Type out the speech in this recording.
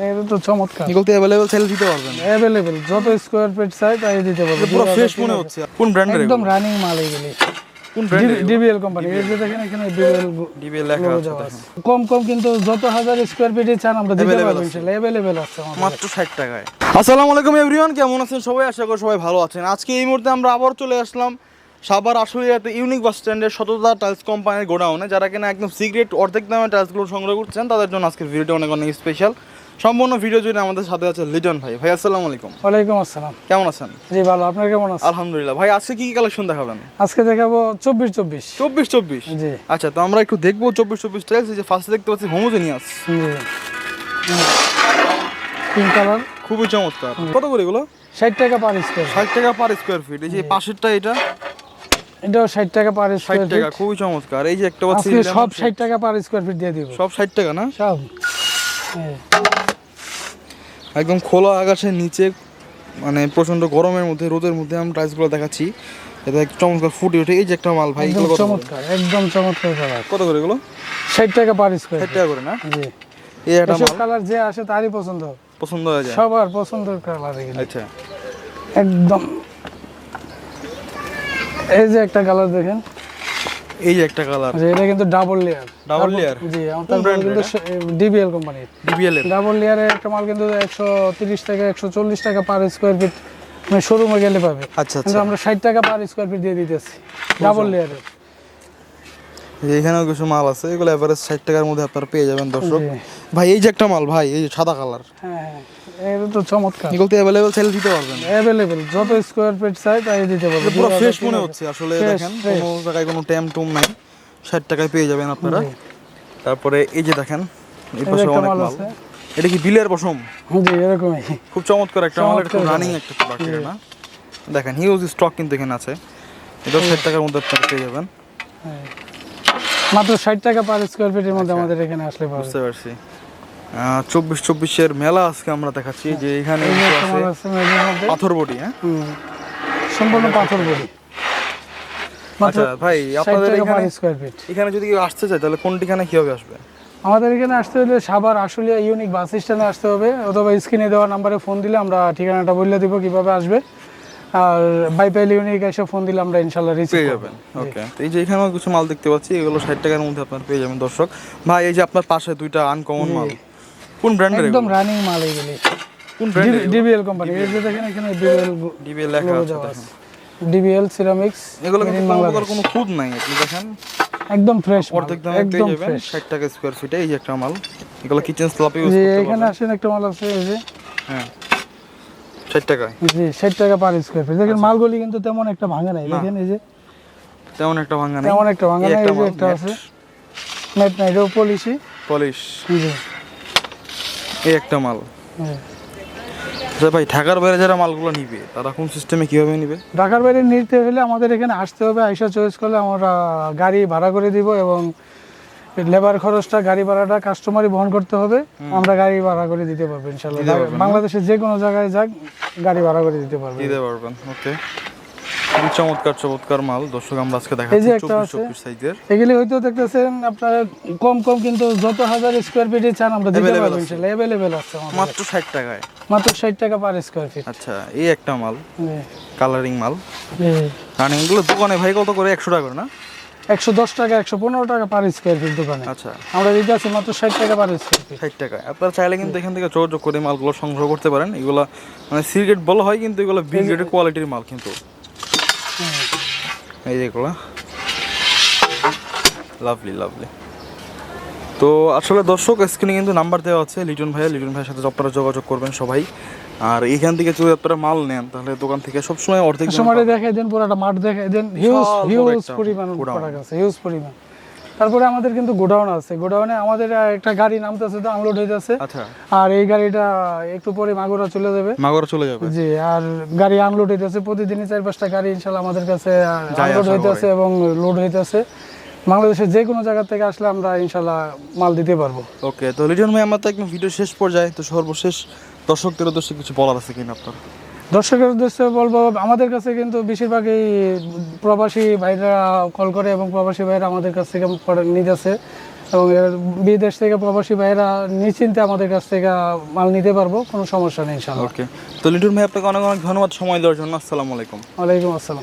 এটা তো চমৎকার। এগুলো তো অ্যাভেলেবেল সেল দিতে পারবেন। অ্যাভেলেবেল যত স্কোয়ার ফিট চাই তাই দিতে পারব পুরো ফ্রেশ মনে হচ্ছে। কোন ব্র্যান্ডের একদম রানিং মাল এগুলি। কোন ডিবিএল কোম্পানি এই যে দেখেন এখানে ডিবিএল ডিবিএল লেখা আছে। কম কম কিন্তু যত হাজার স্কোয়ার ফিটে চান আমরা দিতে পারব ইনশাআল্লাহ অ্যাভেলেবেল আছে মাত্র ষাট টাকায়। আসসালামু আলাইকুম এভরিওয়ান কেমন আছেন সবাই? আশা করি সবাই ভালো আছেন। আজকে এই মুহূর্তে আমরা আবার চলে আসলাম সাবার আশুলিয়াতে ইউনিক বাস স্ট্যান্ডের শততা টাইলস কোম্পানির গোডাউনে যারা কিনা একদম সিক্রেট অর্ধেক দামে টাইলসগুলো সংগ্রহ করছেন তাদের জন্য আজকের ভিডিওটা অনেক অনেক স্পেশাল সম্পূর্ণ ভিডিও জুড়ে আমাদের সাথে আছে লিটন ভাই। ভাই আসসালামু আলাইকুম। ওয়ালাইকুম আসসালাম। কেমন আছেন? জি ভালো। আপনার কেমন আছে আলহামদুলিল্লাহ। ভাই আজকে কি কি কালেকশন দেখাবেন? আজকে দেখাবো চব্বিশ চব্বিশ চব্বিশ চব্বিশ জি। আচ্ছা তো আমরা একটু দেখব চব্বিশ চব্বিশ টাইলস এই যে ফার্স্টে দেখতে পাচ্ছি হোমোজেনিয়াস জি। পিঙ্ক কালার খুবই চমৎকার। কত করে এগুলো? ষাট টাকা পার স্কোয়ার ষাট টাকা পার স্কোয়ার ফিট এই যে পাশেরটা এটা? এটাও ষাট টাকা পার স্কোয়ার টাকা খুবই চমৎকার। এই যে একটা পাচ্ছি আজকে সব shade। ষাট টাকা পার স্কোয়ার ফিট দিয়ে দিব। সব ষাট টাকা না? সব। হ্যাঁ। একদম খোলা আকাশের নিচে মানে প্রচণ্ড গরমের মধ্যে রোদের মধ্যে আমরা টাইলসগুলো দেখাচ্ছি। এটা এক চমৎকার ফুটে ওঠে। এই যে একটা মাল ভাই এগুলো চমৎকার একদম চমৎকার কালার কত করে এগুলো? ষাট টাকা পার স্কোয়ার ষাট টাকা করে না? জি। এই একটা মাল। কালার যে আসে তারই পছন্দ। পছন্দ হয়ে যায়। সবার পছন্দের কালার এগুলো। আচ্ছা। একদম। এই যে একটা কালার দেখেন। এই যে একটা কালার আচ্ছা এটা কিন্তু ডাবল লেয়ার ডাবল লেয়ার জি আমাদের কোন কিন্তু ডিবিএল কোম্পানির ডিবিএল এর। ডাবল লেয়ারে একটা মাল কিন্তু একশো তিরিশ টাকা একশো চল্লিশ টাকা পার স্কয়ার ফিট মানে শোরুমে গেলে পাবে। আচ্ছা আচ্ছা। আমরা ষাট টাকা পার স্কয়ার ফিট দিয়ে দিতেছি। ডাবল লেয়ারের এই যে এখানেও কিছু মাল আছে এগুলো এভারেজ ষাট টাকার মধ্যে আপনারা পেয়ে যাবেন দর্শক। ভাই এই যে একটা মাল ভাই এই যে সাদা কালার হ্যাঁ এটা তো চমৎকার। এগুলো তো অ্যাভেলেবেল সেল দিতে পারবেন। অ্যাভেলেবেল যত স্কোয়ার ফিট চাই তাই দিতে পারব পুরো ফ্রেশ মনে হচ্ছে আসলে দেখেন কোনো জায়গায় কোনো ট্যাম টুম নাই। ষাট টাকায় পেয়ে যাবেন আপনারা। তারপরে এই যে দেখেন এই পাশে অনেক মাল মাল। আছে। এটা কি বিলের পশম? জি এরকমই। খুব চমৎকার একটা মাল এটা রানিং একটা প্রোডাক্ট এটা না? দেখেন হিউজ স্টক কিন্তু এখানে আছে। এটা ষাট টাকার মধ্যে আপনারা পেয়ে যাবেন। হ্যাঁ। মাত্র ষাট টাকা পার স্কোয়ার ফিটের মধ্যে আমাদের এখানে আসলে বুঝতে পারছি। চব্বিশ চব্বিশের মেলা আজকে আমরা দেখাচ্ছি যে এখানে এই যে মধ্যে। পাথর বটি হ্যাঁ? সম্পূর্ণ পাথর বড়ি। আচ্ছা ভাই আপনাদের এখানে স্কোয়ার ফিট এখানে যদি কেউ আসতে চায় তাহলে কোন ঠিকানা কীভাবে আসবে? আমাদের এখানে আসতে হলে সাভার আশুলিয়া ইউনিক বাস স্ট্যান্ডে আসতে হবে অথবা স্ক্রিনে দেওয়া নাম্বারে ফোন দিলে আমরা ঠিকানাটা বলে দিব কীভাবে আসবে। আর বাইপাইল ইউনিক এসে ফোন দিলে আমরা ইনশাল্লাহ রিসিভ পেয়ে যাবেন ওকে এই যে এখানেও কিছু মাল দেখতে পাচ্ছি এগুলো ষাট টাকার মধ্যে আপনার পেয়ে যাবেন দর্শক। ভাই এই যে আপনার পাশে দুইটা আনকমন মাল কোন ব্র্যান্ডের একদম রানিং মাল এগুলি। কোন ব্র্যান্ডের ডিবিএল কোম্পানি এই যে দেখেন এখানে ডিবিএল ডিবিএল লেখা আছে ডিবিএল সিরামিক্স এগুলো কিন্তু কোনো খুদ নাই আপনি দেখেন। একদম ফ্রেশ অর্ধেক দামে একদম ফ্রেশ ষাট টাকা স্কোয়ার ফিটে এই যে একটা মাল। এগুলো কিচেন স্ল্যাপে ইউজ করতে এখানে আসেন একটা মাল আছে এই যে। হ্যাঁ। ষাট টাকায় জি ষাট টাকা পার স্কোয়ার ফিট দেখেন মালগুলি কিন্তু তেমন একটা ভাঙে নাই। দেখেন এই যে তেমন একটা ভাঙা নেই। তেমন একটা ভাঙে নাই। এই যে একটা আছে। নেট নাই। এটাও পলিশি পলিশ জি এই একটা মাল। আচ্ছা ভাই ঢাকার বাইরে যারা মালগুলো নিবে তারা কোন সিস্টেমে কীভাবে নিবে? ঢাকার বাইরে নিতে হলে আমাদের এখানে আসতে হবে আইসা চয়েস করলে আমরা গাড়ি ভাড়া করে দিব এবং লেবার খরচটা গাড়ি ভাড়াটা কাস্টমারই বহন করতে হবে। আমরা গাড়ি ভাড়া করে দিতে পারব ইনশাল্লাহ? বাংলাদেশের যে কোনো জায়গায় যাক গাড়ি ভাড়া করে দিতে পারবে দিতে পারবেন ওকে। চমৎকার চমৎকার মাল। দর্শক আমরা আজকে এই যে একটা আছে। সাইজের। এগুলি হয়তো দেখতেছেন আপনারা কম কম কিন্তু যত হাজার স্কোয়ার ফিটে চান আমরা দিতে পারব। ইনশাল্লাহ অ্যাভেলেবেল আছে মাত্র ষাট টাকায়। মাত্র ষাট টাকা পার স্কোয়ার ফিট আচ্ছা এই একটা মাল। কালারিং মাল। রানিংগুলো দোকানে ভাই কত করে? একশো টাকা করে না? একশো দশ টাকা একশো পনেরো টাকা পার স্কোয়ার ফিট দোকানে। আচ্ছা। আমরা দিতে আছি মাত্র ষাট টাকা পার স্কোয়ার ফিট ষাট টাকা। আপনারা চাইলে কিন্তু এখান থেকে যোগাযোগ করে মালগুলো সংগ্রহ করতে পারেন। এগুলো মানে সিগারেট বলা হয় কিন্তু এগুলো বি গ্রেডের কোয়ালিটির মাল কিন্তু। এই যেগুলো লাভলি লাভলি তো আসলে দর্শক স্ক্রিনে কিন্তু নাম্বার দেওয়া আছে। লিটন ভাইয়া লিটন ভাইয়ের সাথে আপনারা যোগাযোগ করবেন সবাই। আর এখান থেকে যদি আপনারা মাল নেন তাহলে দোকান থেকে সবসময় অর্ধেক দামে সময় দেখাই দেন পুরোটা মাঠ দেখাই দেন হিউজ হিউজ পরিমাণ। প্রোডাক্ট আছে হিউজ পরিমাণ। তারপরে আমাদের কিন্তু গোডাউন আছে গোডাউনে আমাদের একটা গাড়ি নামতেছে তো আনলোড হইতেছে। আচ্ছা। আর এই গাড়িটা একটু পরে মাগুরা চলে যাবে। মাগরা চলে যাবে। জি আর গাড়ি আনলোড হইতেছে প্রতিদিনই চার পাঁচটা গাড়ি ইনশাল্লাহ আমাদের কাছে আনলোড হইতেছে এবং লোড হইতেছে। বাংলাদেশের যে কোনো জায়গা থেকে আসলে আমরা ইনশাল্লাহ মাল দিতে পারব। ওকে তো লিটন ভাই আমার তো একদম ভিডিও শেষ পর্যায়ে তো সর্বশেষ দর্শকদের উদ্দেশ্যে কিছু বলার আছে কিনা আপনার? দর্শকের উদ্দেশ্যে বলব আমাদের কাছে কিন্তু বেশিরভাগই প্রবাসী ভাইরা কল করে এবং প্রবাসী ভাইরা আমাদের কাছ থেকে নিতেছে এবং এর বিদেশ থেকে প্রবাসী ভাইরা নিশ্চিন্তে আমাদের কাছ থেকে মাল নিতে পারব কোনো সমস্যা নেই ইনশাল্লাহ ওকে। তো লিটুর ভাই আপনাকে অনেক অনেক ধন্যবাদ সময় দেওয়ার জন্য। আসসালামু আলাইকুম। ওয়ালাইকুম আসসালাম।